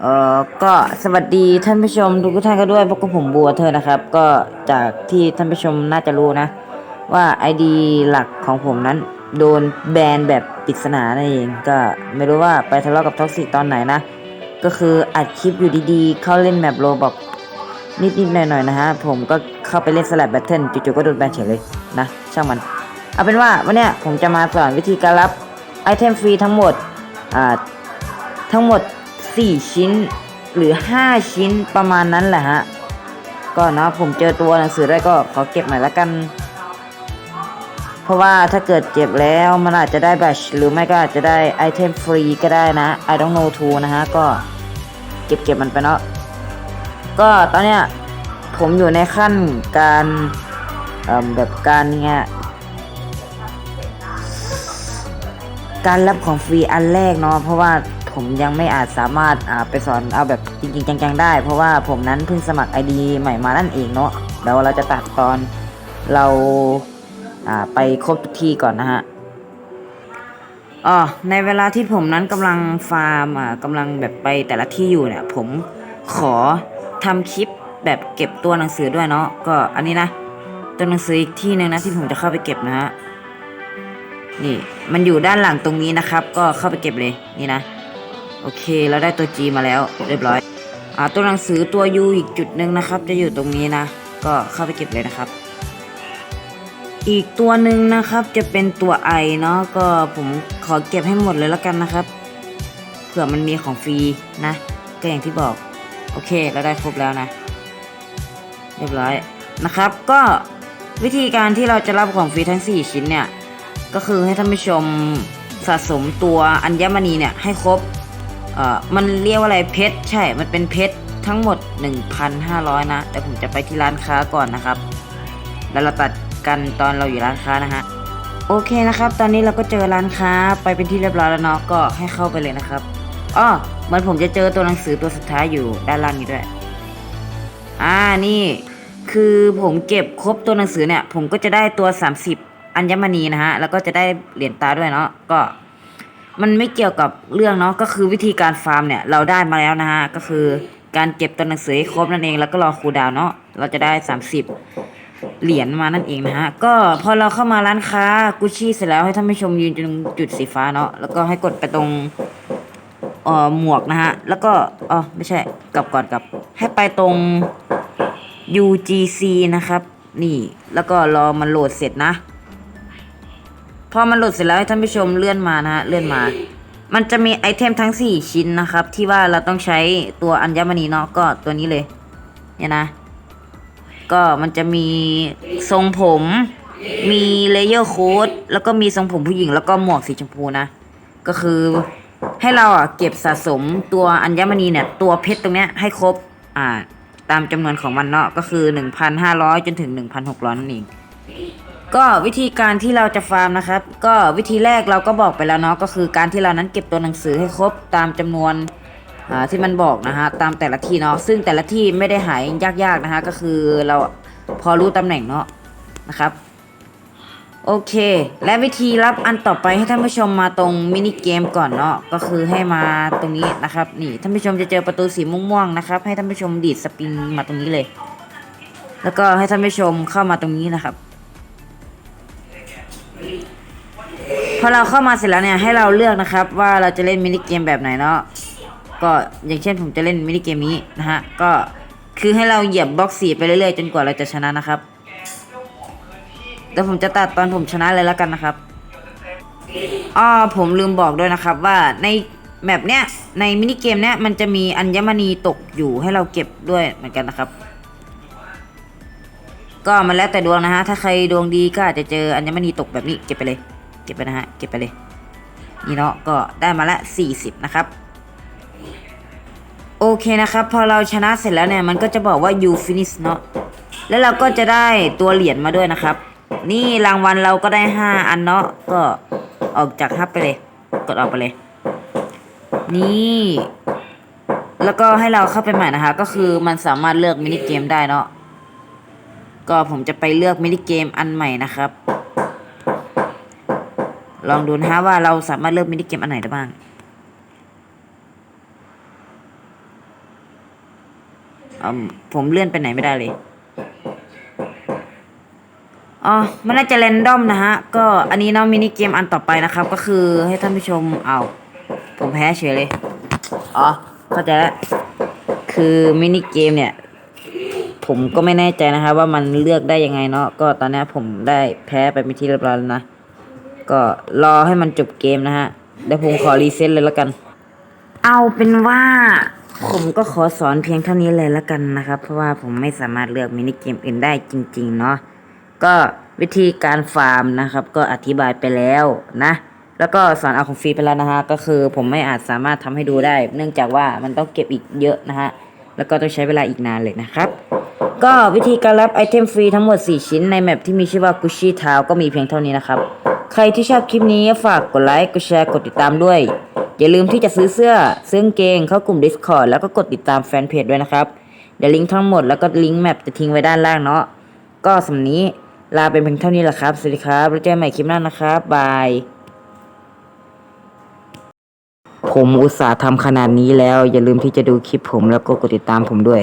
เอ่อก็สวัสดีท่านผู้ชมทุกท่านก็ด้วยพวกผมบัวเธอนะครับ ก็จากที่ท่านผู้ชมน่าจะรู้นะ ว่า ID หลักของผมนั้น โดนแบนแบบปริศนานั่นเองก็ไม่รู้ว่าไปทะเลาะกับท็อกซิกตอนไหนนะ ก็คืออัดคลิปอยู่ดีๆ เข้าเล่นแมปโรบอกนิดๆหน่อยๆนะฮะ ผมก็เข้าไปเล่นสลับแบทเทิลจู่ๆก็โดนแบนเฉยเลยนะ ช่างมัน เอาเป็นว่าวันนี้ผมจะมาสอนวิธีการรับไอเทมฟรีทั้งหมดอ่าทั้งหมด 4 ชิ้น หรือ 5 ชิ้นประมาณนั้นแหละฮะ ก็นะผมเจอตัวหนังสือได้ก็ขอเก็บหน่อยละกัน เพราะว่าถ้าเกิดเก็บแล้วมันอาจจะได้แบชหรือไม่ก็อาจจะได้ไอเทมฟรีก็ได้นะ I don't know too นะฮะ ก็เก็บเก็บมันไปเนาะ ก็ตอนเนี้ยผมอยู่ในขั้นการแบบการเนี้ยการรับของฟรีอันแรกเนาะเพราะว่า ผมยังไม่อาจสามารถไปสอนเอาแบบจริง ๆ จังๆได้ เพราะว่าผมนั้นเพิ่งสมัคร ID ใหม่มานั่นเองเนาะเดี๋ยวเราจะตัดตอนเราอ่าไปครบทุกที่ก่อนนะฮะอ๋อในเวลาที่ผมนั้นกำลังฟาร์มอ่ากำลังแบบไปแต่ละที่อยู่เนี่ย ผมขอทำคลิปแบบเก็บตัวหนังสือด้วยเนาะก็อันนี้นะตัวหนังสืออีกที่หนึ่งนะที่ผมจะเข้าไปเก็บนะฮะนี่มันอยู่ด้านหลังตรงนี้นะครับ ก็เข้าไปเก็บเลยนี่นะ โอเค เราได้ตัว G มาแล้ว เรียบร้อย อ่า ตัวหนังสือตัว U อีกจุดหนึ่งนะครับ จะอยู่ตรงนี้นะ ก็เข้าไปเก็บเลยนะครับ อีกตัวหนึ่งนะครับจะเป็นตัว I เนาะ ก็ผมขอเก็บให้หมดเลยแล้วกันนะครับ เผื่อมันมีของฟรีนะ ก็อย่างที่บอก โอเค เราได้ครบแล้วนะ เรียบร้อยนะครับ ก็วิธีการที่เราจะรับของฟรีทั้ง 4 ชิ้นเนี่ย ก็คือให้ท่านผู้ชมสะสมตัวอัญมณีเนี่ยให้ครบ เอ่อมันเรียกว่าอะไรเพชรใช่ มันเป็นเพชรทั้งหมด 1,500 นะ แต่ผมจะไปที่ร้านค้าก่อนนะครับ แล้วเราตัดกันตอนเราอยู่ร้านค้านะฮะโอเคนะครับ ตอนนี้เราก็เจอร้านค้าไปเป็นที่เรียบร้อยแล้วเนาะก็ให้เข้าไปเลยนะครับอ้อเหมันผมจะเจอตัวหนังสือตัวสุดท้ายอยู่ด้านล่างนี้ด้วย อ่านี่ คือผมเก็บครบตัวหนังสือเนี่ย ผมก็จะได้ตัว 30 อัญมณีนะฮะ แล้วก็จะได้เหรียญตาด้วยเนาะก็ มันไม่เกี่ยวกับเรื่องเนาะก็คือวิธีการฟาร์มเนี่ยเราได้มาแล้วนะฮะก็คือการเก็บตัวหนังสือให้ครบนั่นเองแล้วก็รอครูดาวเนาะเราจะได้ 30 เหรียญมานั่นเองนะฮะก็พอเราเข้ามาร้านค้ากุชชี่เสร็จแล้วให้ท่านผู้ชมยืนตรงจุดสีฟ้าเนาะแล้วก็ให้กดไปตรงเอ่อหมวกนะฮะแล้วก็อ๋อไม่ใช่กลับก่อนกลับให้ไปตรง UGC นะครับ นี่แล้วก็รอมันโหลดเสร็จนะ อมันโหลดเสร็จแล้วให้ท่านผู้ชมเลื่อนมานะฮะเลื่อนมา มันจะมีไอเทมทั้ง 4 ชิ้นนะครับ ที่ว่าเราต้องใช้ตัวอัญมณีเนาะก็ตัวนี้เลย เนี่ยนะ ก็มันจะมีทรงผม มีเลเยอร์โค้ดแล้วก็มีทรงผมผู้หญิงแล้วก็หมวกสีชมพูนะ ก็คือให้เราอะเก็บสะสมตัวอัญมณีเนี่ย ตัวเพชรตรงเนี้ยให้ครบอ่าตามจำนวนของมันเนาะก็คือ 1,500 จนถึง 1,600 นั่นเอง ก็วิธีการที่เราจะฟาร์มนะครับ ก็วิธีแรกเราก็บอกไปแล้วเนาะก็คือการที่เรานั้นเก็บตัวหนังสือให้ครบตามจำนวนที่มันบอกนะฮะตามแต่ละที่เนาะซึ่งแต่ละที่ไม่ได้หายยากๆนะฮะก็คือเราพอรู้ตำแหน่งเนาะนะครับโอเค และวิธีรับอันต่อไปให้ท่านผู้ชมมาตรงมินิเกมก่อนเนาะก็คือให้มาตรงนี้นะครับ นี่ท่านผู้ชมจะเจอประตูสีม่วงๆนะครับ ให้ท่านผู้ชมดีดสปริงมาตรงนี้เลย แล้วก็ให้ท่านผู้ชมเข้ามาตรงนี้นะครับ อเราเข้ามาเสร็จแล้วเนี่ยให้เราเลือกนะครับ ว่าเราจะเล่นมินิเกมแบบไหนเนาะก็อย่างเช่นผมจะเล่นมินิเกมนี้นะฮะก็คือให้เราเหยียบบล็อกสีไปเรื่อยๆ จนกว่าเราจะชนะนะครับแต่ผมจะตัดตอนผมชนะเลยแล้วกันนะครับอ้อผมลืมบอกด้วยนะครับว่าในแมปเนี้ยในมินิเกมเนี้ยมันจะมีอัญมณีตกอยู่ให้เราเก็บด้วยเหมือนกันนะครับ ก็มันแล้วแต่ดวงนะฮะถ้าใครดวงดีก็อาจจะเจออัญมณีตกแบบนี้เก็บไปเลย เก็บไปนะฮะ เก็บไปเลย นี่เนาะ ก็ได้มาละ 40 นะครับ โอเคนะครับ พอเราชนะเสร็จแล้วเนี่ย มันก็จะบอกว่า you finish เนาะ แล้วเราก็จะได้ตัวเหรียญมาด้วยนะครับ นี่รางวัลเราก็ได้ 5 อันเนาะ ก็ออกจากฮับไปเลย กดออกไปเลย นี่ แล้วก็ให้เราเข้าไปใหม่นะคะ ก็คือมันสามารถเลือกมินิเกมได้เนาะ ก็ผมจะไปเลือกมินิเกมอันใหม่นะครับ ลองดูนะฮะว่าเราสามารถเลือกมินิเกมอันไหนได้บ้างอผมเลื่อนไปไหนไม่ได้เลย อ๋อ มันน่าจะแรนดอมนะฮะ ก็อันนี้เนาะมินิเกมอันต่อไปนะครับ ก็คือให้ท่านผู้ชมเอาผมแพ้เฉยเลย อ๋อ เข้าใจแล้ว คือมินิเกมเนี่ย ผมก็ไม่แน่ใจนะครับว่ามันเลือกได้ยังไงเนาะ ก็ตอนนี้ผมได้แพ้ไปเป็นที่เรียบร้อยแล้วนะ ก็รอให้มันจบเกมนะฮะเดี๋ยวผมขอรีเซ็ตเลยแล้วกัน เอาเป็นว่า ผมก็ขอสอนเพียงเท่านี้เลยแล้วกันนะครับ เพราะว่าผมไม่สามารถเลือกมินิเกมอื่นได้จริง ๆ เนาะก็วิธีการฟาร์มนะครับ ก็อธิบายไปแล้วนะ แล้วก็สอนเอาของฟรีไปแล้วนะฮะ ก็คือผมไม่อาจสามารถทำให้ดูได้ เนื่องจากว่ามันต้องเก็บอีกเยอะนะฮะ แล้วก็ต้องใช้เวลาอีกนานเลยนะครับ ก็วิธีการรับไอเทมฟรีทั้งหมด 4 ชิ้นในแมปที่มีชื่อว่า Gucci Town ก็มีเพียงเท่านี้นะครับ ใครที่ชอบคลิปนี้ฝากกดไลค์ กดแชร์ กดติดตามด้วย อย่าลืมที่จะซื้อเสื้อซื้อกางเกงเข้ากลุ่ม Discord แล้วก็กดติดตามแฟนเพจด้วยนะครับ เดี๋ยวลิงก์ทั้งหมดแล้วก็ลิงก์แมปจะทิ้งไว้ด้านล่างเนาะ ก็สำหรับนี้ลาเป็นเพียงเท่านี้แหละครับ สวัสดีครับ แล้วเจอกันใหม่คลิปหน้านะครับ บาย ผมอุตส่าห์ทำขนาดนี้แล้ว อย่าลืมที่จะดูคลิปผมแล้วก็กดติดตามผมด้วย